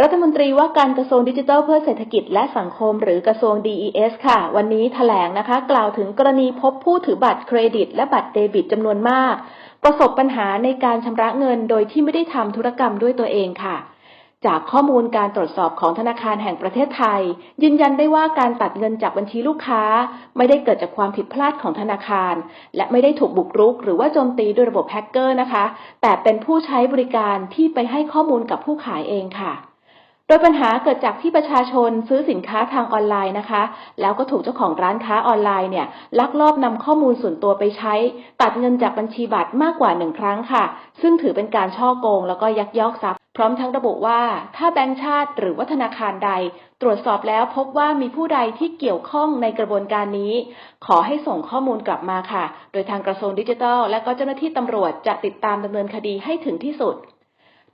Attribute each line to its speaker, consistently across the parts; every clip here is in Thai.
Speaker 1: รัฐมนตรีว่าการกระทรวงดิจิทัลเพื่อเศรษฐกิจและสังคมหรือกระทรวง DES ค่ะ วันนี้แถลงนะคะ กล่าวถึงกรณีพบผู้ถือบัตรเครดิต และบัตรเดบิตจำนวนมาก ประสบปัญหาในการชำระเงินโดยที่ไม่ได้ทำธุรกรรมด้วยตัวเองค่ะ จากข้อมูลการตรวจสอบของธนาคารแห่งประเทศไทย ยืนยันได้ว่าการตัดเงินจากบัญชีลูกค้า ไม่ได้เกิดจากความผิดพลาดของธนาคาร และไม่ได้ถูกบุกรุก หรือว่าโจมตีด้วยระบบแฮกเกอร์นะคะ แต่เป็นผู้ใช้บริการที่ไปให้ข้อมูลกับผู้ขายเองค่ะ ดยปัญหาเกิดจากที่ประชาชนซื้อสินค้าทางออนไลน์นะคะ แล้วก็ถูกเจ้าของร้านค้าออนไลน์เนี่ยลักลอบนำข้อมูลส่วนตัวไปใช้ ตัดเงินจากบัญชีบัตรมากกว่าหนึ่งครั้งค่ะ ซึ่งถือเป็นการช่อโกงแล้วก็ยักยอกทรัพย์ พร้อมทั้งระบุว่าถ้าแบงก์ชาติหรือว่าธนาคารใด ตรวจสอบแล้วพบว่ามีผู้ใดที่เกี่ยวข้องในกระบวนการนี้ ขอให้ส่งข้อมูลกลับมาค่ะ โดยทางกระทรวงดิจิทัล และก็เจ้าหน้าที่ตำรวจจะติดตามดำเนินคดีให้ถึงที่สุด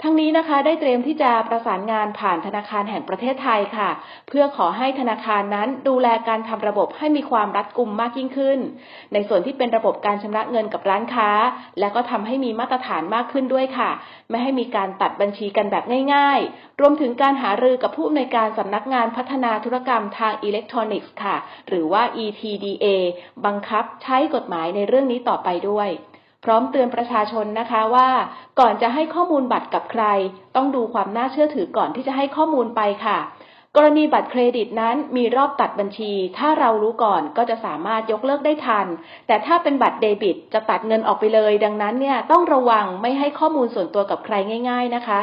Speaker 1: ทั้งนี้นะคะได้เตรียมที่จะประสานงานผ่านธนาคารแห่งประเทศไทยค่ะ เพื่อขอให้ธนาคารนั้นดูแลการทำระบบให้มีความรัดกุมมากยิ่งขึ้น ในส่วนที่เป็นระบบการชำระเงินกับร้านค้า และก็ทำให้มีมาตรฐานมากขึ้นด้วยค่ะ ไม่ให้มีการตัดบัญชีกันแบบง่ายๆ รวมถึงการหารือกับผู้อำนวยการสำนักงานพัฒนาธุรกรรมทางอิเล็กทรอนิกส์ค่ะ หรือว่า ETDA บังคับใช้กฎหมายในเรื่องนี้ต่อไปด้วย พร้อมเตือนประชาชนนะคะว่า ก่อนจะให้ข้อมูลบัตรกับใคร ต้องดูความน่าเชื่อถือก่อนที่จะให้ข้อมูลไปค่ะ กรณีบัตรเครดิตนั้นมีรอบตัดบัญชี ถ้าเรารู้ก่อนก็จะสามารถยกเลิกได้ทัน แต่ถ้าเป็นบัตรเดบิตจะตัดเงินออกไปเลย ดังนั้นเนี่ยต้องระวังไม่ให้ข้อมูลส่วนตัวกับใครง่าย ๆนะคะ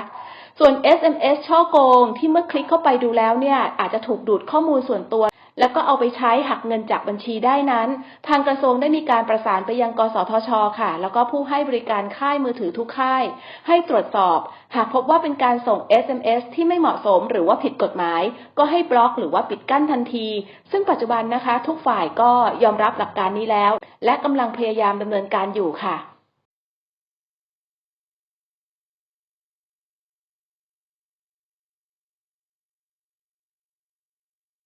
Speaker 1: ส่วน SMS ช่อโกงที่เมื่อคลิกเข้าไปดูแล้วเนี่ยอาจจะถูกดูดข้อมูลส่วนตัว แล้วก็เอาไปใช้หักเงินจากบัญชีได้นั้น ทางกระทรวงได้มีการประสานไปยังกสทช ค่ะ แล้วก็ผู้ให้บริการค่ายมือถือทุกค่าย ให้ตรวจสอบ หากพบว่าเป็นการส่ง SMS ที่ไม่เหมาะสมหรือว่าผิดกฎหมาย ก็ให้บล็อกหรือว่าปิดกั้นทันที ซึ่งปัจจุบันนะคะ ทุกฝ่ายก็ยอมรับหลักการนี้แล้ว และกำลังพยายามดำเนินการอยู่ค่ะ